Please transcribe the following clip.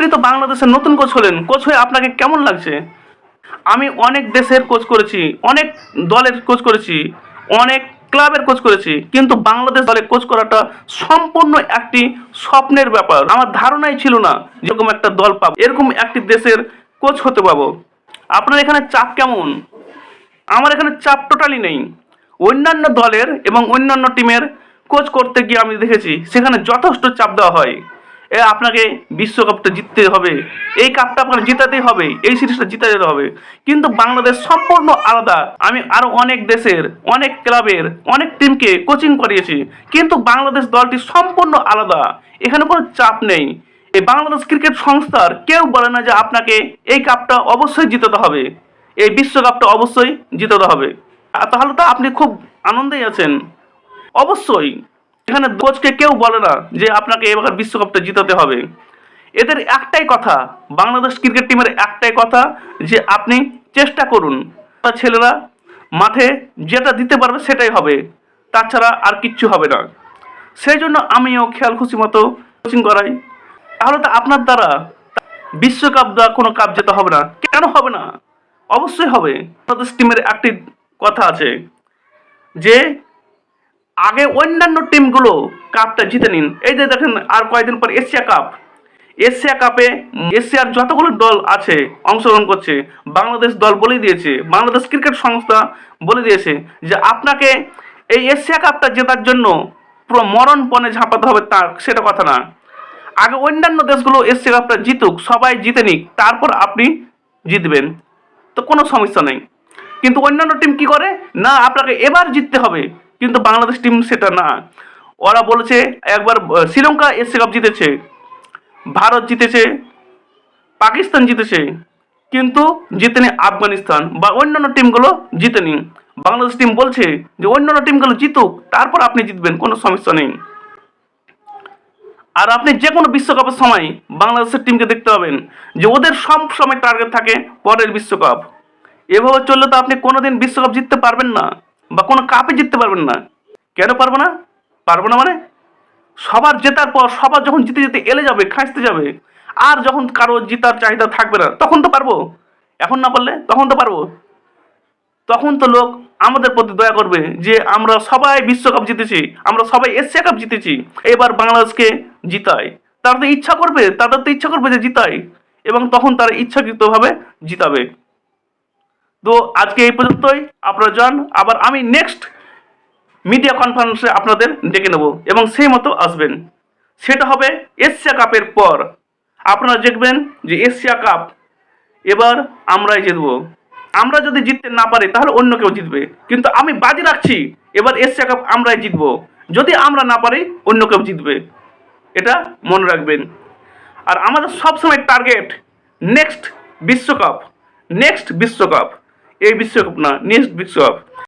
আপনি তো বাংলাদেশের নতুন কোচ হলেন। কোচ হয়ে আপনাকে কেমন লাগছে? আমি অনেক দেশের কোচ করেছি, অনেক দলের কোচ করেছি, অনেক ক্লাবের কোচ করেছি, কিন্তু বাংলাদেশ দলে কোচ করাটা সম্পূর্ণ একটি স্বপ্নের ব্যাপার। আমার ধারণাই ছিল না যেরকম একটা দল পাবো, এরকম একটি দেশের কোচ হতে পাবো। আপনার এখানে চাপ কেমন? আমার এখানে চাপ টোটালি নেই। অন্যান্য দলের এবং অন্যান্য টিমের কোচ করতে গিয়ে আমি দেখেছি, সেখানে যথেষ্ট চাপ দেওয়া হয়। এ আপনাকে বিশ্বকাপটা জিততে হবে। এই কাপটা আপনাকে জিতাতেই হবে, এই সিরিজটা জিতে যেতে হবে। কিন্তু বাংলাদেশ সম্পূর্ণ আলাদা। আমি আরও অনেক দেশের, অনেক ক্লাবের, অনেক টিমকে কোচিং করিয়েছি। কিন্তু বাংলাদেশ দলটি সম্পূর্ণ আলাদা। এখানে কোনো চাপ নেই। এই বাংলাদেশ ক্রিকেট সংস্থার কেউ বলে না যে আপনাকে এই কাপটা অবশ্যই জিতাতে হবে। এই বিশ্বকাপটা অবশ্যই জিতাতে হবে। তাহলে তো আপনি খুব আনন্দেই আছেন। অবশ্যই। এখানে কোচকে কেউ বলে না যে আপনাকে এবার বিশ্বকাপটা জিতাতে হবে। এদের একটাই কথা, বাংলাদেশ ক্রিকেট টিমের একটাই কথা যে আপনি চেষ্টা করুন। ছেলেরা মাঠে যেটা দিতে পারবে সেটাই হবে, তাছাড়া আর কিচ্ছু হবে না। সেই জন্য আমিও খেয়াল খুশি মতো কোচিং করাই। তাহলে তো আপনার দ্বারা বিশ্বকাপ দেওয়া কোনো কাপ যেতে হবে না। কেন হবে না? অবশ্যই হবে। বাংলাদেশ টিমের একটি কথা আছে যে আগে অন্যান্য টিমগুলো কাপটা জিতে নিন। এই যে দেখেন, আর কয়েকদিন পর এশিয়া কাপ। এশিয়া কাপে এশিয়ার যতগুলো দল আছে অংশগ্রহণ করছে, বাংলাদেশ দল বলে দিয়েছে, বাংলাদেশ ক্রিকেট সংস্থা বলে দিয়েছে যে আপনাকে এই এশিয়া কাপটা জেতার জন্য পুরো মরণপণে ঝাঁপাতে হবে তার, সেটা কথা না। আগে অন্যান্য দেশগুলো এশিয়া কাপটা জিতুক, সবাই জিতে নিক, তারপর আপনি জিতবেন। তো কোনো সমস্যা নেই। কিন্তু অন্যান্য টিম কি করে? না, আপনাকে এবার জিততে হবে। কিন্তু বাংলাদেশ টিম সেটা না। ওরা বলেছে, একবার শ্রীলঙ্কা এশিয়া কাপ জিতেছে, ভারত জিতেছে, পাকিস্তান জিতেছে, কিন্তু জিতেনি আফগানিস্তান বা অন্যান্য টিমগুলো জিতেনি। বাংলাদেশ টিম বলছে যে, অন্যান্য টিমগুলো জিতুক, তারপর আপনি জিতবেন, কোনো সমস্যা নেই। আর আপনি যে কোনো বিশ্বকাপের সময় বাংলাদেশের টিমকে দেখতে পাবেন যে, ওদের সব সময় টার্গেট থাকে পরের বিশ্বকাপ। এভাবে চললে তো আপনি কোনোদিন বিশ্বকাপ জিততে পারবেন না। বা কোনো কাপে জিততে পারবেন না। কেন পারব না? পারব না মানে? সবার জেতার পর সবার যখন জিতে যেতে এলে যাবে, খাঁচতে যাবে, আর যখন কারও জিতার চাহিদা থাকবে না, তখন তো পারব। এখন না পারলে তখন তো পারব। তখন তো লোক আমাদের প্রতি দয়া করবে যে আমরা সবাই বিশ্বকাপ জিতেছি, আমরা সবাই এশিয়া কাপ জিতেছি, এবার বাংলাদেশকে জিতাই। তারা তো ইচ্ছা করবে, তাদের তো ইচ্ছা করবে যে জিতাই, এবং তখন তারা ইচ্ছাকৃতভাবে জিতাবে। তো আজকে এই পর্যন্তই। আপনারা যান, আবার আমি নেক্সট মিডিয়া কনফারেন্সে আপনাদের ডেকে নেব, এবং সেই মতো আসবেন। সেটা হবে এশিয়া কাপের পর। আপনারা দেখবেন যে এশিয়া কাপ এবার আমরাই জিতব। আমরা যদি জিততে না পারি, তাহলে অন্য কেউ জিতবে। কিন্তু আমি বাজি রাখছি, এবার এশিয়া কাপ আমরাই জিতব। যদি আমরা না পারি, অন্য কেউ জিতবে। এটা মনে রাখবেন। আর আমাদের সবসময় টার্গেট নেক্সট বিশ্বকাপ নেক্সট বিশ্বকাপ। এই বিশ্বকাপ না নেক্সট বিশ্বকাপ